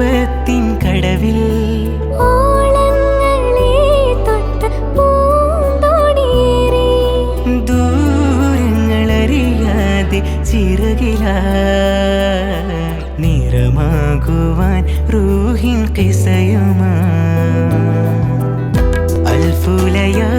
കടവിൽ കടവിൽ ദൂരങ്ങളറിയാതെ ചിറകില നിറമാകുവാൻ റൂഹിൻ കിസയുമാ. അൽഫുലയാ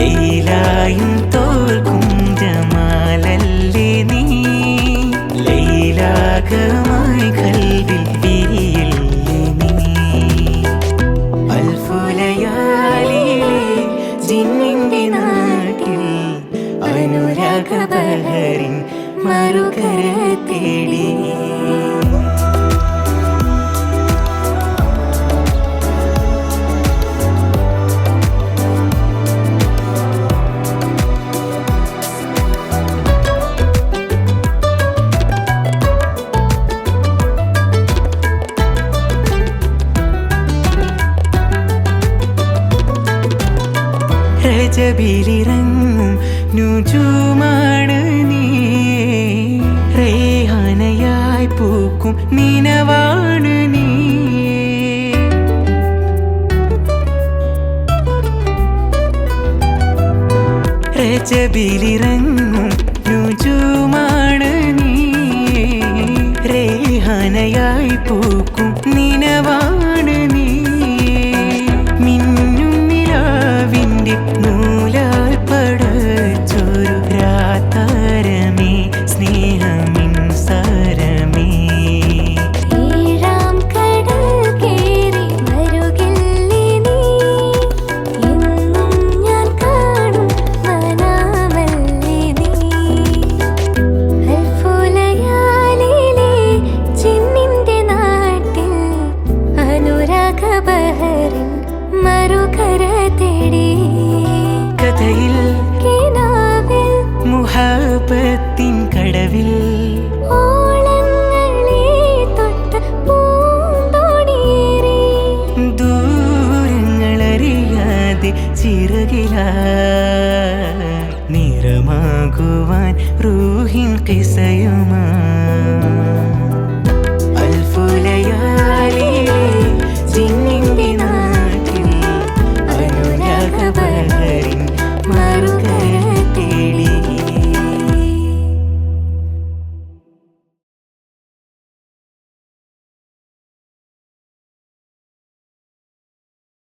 ലൈലായും തോൽക്കും ജമാലല്ലേ നീ? ലൈലാകമായി കൽവിൽ നാട്ടിൽ അനുരാഗപഹരിൻ മറുകര തേടി രജബിലിറങ്ങും നുജുമാണ് നീ റേഹാനയായി പൂക്കും നിനവാണ് നീ രജബിലിറങ്ങും നുജുമാണ് മറുകര തേടി കഥയിൽ കിനാവിൽ മുഹാബത്തിൻ കടവിൽ ചിറകില നിറമാകുവാൻ റൂഹിൻ കിസയുമാ